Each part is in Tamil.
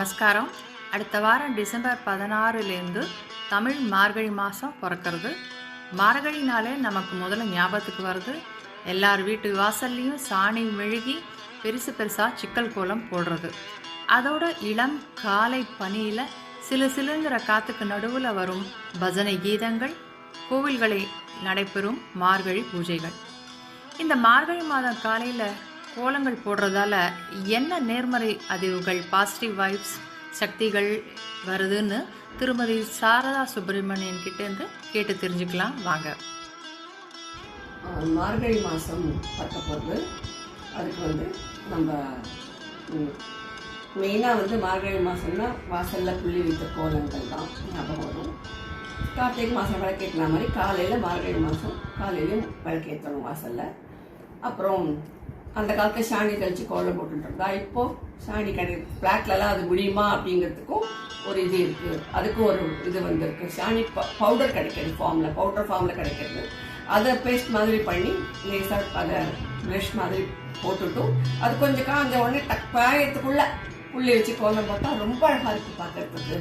நமஸ்காரம். அடுத்த வாரம் டிசம்பர் பதினாறுலேருந்து தமிழ் மார்கழி மாதம் பிறக்கிறது. மார்கழினாலே நமக்கு முதல்ல ஞாபகத்துக்கு வருது எல்லார் வீட்டு வாசல்லையும் சாணி மெழுகி பெருசு பெருசாக சிக்கல் கோலம் போடுறது. அதோட இளம் காலை பனியில் சிலு சிலுங்கிற காத்துக்கு நடுவில் வரும் பஜனை கீதங்கள் கோவில்களில் நடைபெறும் மார்கழி பூஜைகள். இந்த மார்கழி மாதம் காலையில் கோலங்கள் போடுறதால என்ன நேர்மறை அதிர்வுகள் பாசிட்டிவ் வைப்ஸ் சக்திகள் வருதுன்னு திருமதி சாரதா சுப்பிரமணியன் கிட்டேருந்து கேட்டு தெரிஞ்சுக்கலாம். வாங்க. மார்கழி மாதம் பார்க்க அதுக்கு வந்து நம்ம மெயினாக வந்து மார்கழி மாதம்னா வாசலில் புள்ளி வைத்த கோலங்கள் தான் ஞாபகம் வரும். கார்த்திகை மாதம் விளக்கேற்றின மாதிரி காலையில் மார்கழி மாதம் காலையிலையும் விளக்கேற்றணும் வாசலில். அப்புறம் அந்த காலத்தில் சாணி கழிச்சு கோலம் போட்டுட்டு இப்போ சாணி கடை பிளாக்லலாம் அது முடியுமா அப்படிங்கிறதுக்கும் ஒரு இது இருக்குது அதுக்கும் ஒரு இது வந்திருக்கு. சாணி பவுடர் கிடைக்கிறது ஃபார்மில் பவுடர் ஃபார்மில் கிடைக்கிறது. அதை பேஸ்ட் மாதிரி பண்ணி லேசாக அதை ப்ரெஷ் மாதிரி போட்டுட்டும். அது கொஞ்சம் காஞ்ச உடனே டக் பாயத்துக்குள்ள புள்ளி வச்சு கோலம் போட்டால் ரொம்ப அழகாக இருக்குது பார்க்கறதுக்கு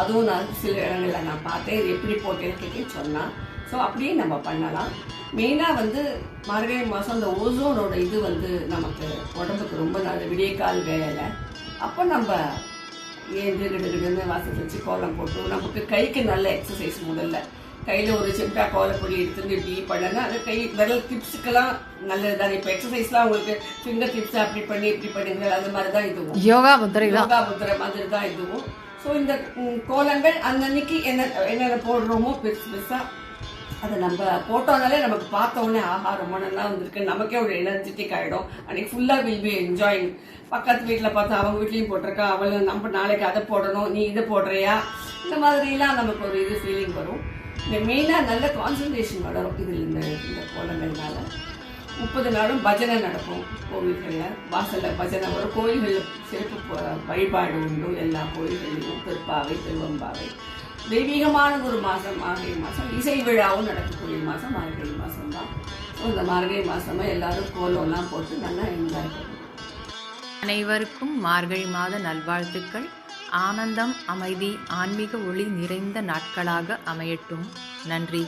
அதுவும் நான் சில இடங்களில் நான் பார்த்தேன். இது எப்படி போட்டேன்னு கேட்டு சொன்னால் ஸோ அப்படியே நம்ம பண்ணலாம். மெயினாக வந்து மார்கழி மாதம் அந்த ஓசோனோட இது வந்து நமக்கு உடம்புக்கு ரொம்ப நல்ல விடியக்கால் வேலை. அப்போ நம்ம ஏந்து கிடுகிடுன்னு வாசல் வச்சு கோலம் போட்டு நமக்கு கைக்கு நல்ல எக்ஸசைஸ் முதல்ல. கையில் ஒரு சிம்டா கோலப்பொடி எடுத்துட்டு இப்படி பண்ணனா அது கை விரல் டிப்ஸுக்கெல்லாம் நல்லது தான் இப்போ எக்ஸசைஸ்லாம் உங்களுக்கு ஃபிங்கர் டிப்ஸ் அப்படி பண்ணி இப்படி பண்ணுங்க அது மாதிரி தான் இதுவும். யோகா முத்திரை யோகா முத்திரை மாதிரி தான் இதுவும். ஸோ இந்த கோலங்கள் அன்னன்னைக்கு என்ன என்னென்ன போடுறோமோ பெருசு பெருசா அதை நம்ம போட்டோம்னாலே நமக்கு பார்த்த உடனே ஆஹா ரொம்ப நல்லா வந்திருக்கு. நமக்கே ஒரு எனர்ஜெட்டிக் ஆகிடும் அன்னைக்கு ஃபுல்லாக வில் பி என்ஜாயிங் பக்கத்து வீட்டில் பார்த்தா அவங்க வீட்லேயும் போட்டிருக்கா அவளும் நம்ம நாளைக்கு அதை போடணும் நீ இதை போடுறியா? இந்த மாதிரிலாம் நமக்கு ஒரு இது ஃபீலிங் வரும். இந்த மெயினாக நல்ல கான்சன்ட்ரேஷன் வளரும். இதில் இந்த இந்த கோலங்கள்னால. முப்பது நாளும் பஜனை நடக்கும் கோவில்களில். வாசலில் பஜனை வரும். கோயில்களில் சிறப்பு வழிபாடு உண்டு. எல்லா கோயில்களிலும் திருப்பாவை திருவம்பாவை. தெய்வீகமான ஒரு மாதம் மார்கழி மாதம் இசை விழாவும் நடக்கக்கூடிய மாதம் மார்கழி மாதம் தான் ஸோ இந்த மார்கழி மாதமா எல்லாரும் கோலம்லாம் போட்டு நல்லா என்ஜாய் பண்ணுவோம் அனைவருக்கும் மார்கழி மாத நல்வாழ்த்துக்கள். ஆனந்தம் அமைதி ஆன்மீக ஒளி நிறைந்த நாட்களாக அமையட்டும். நன்றி.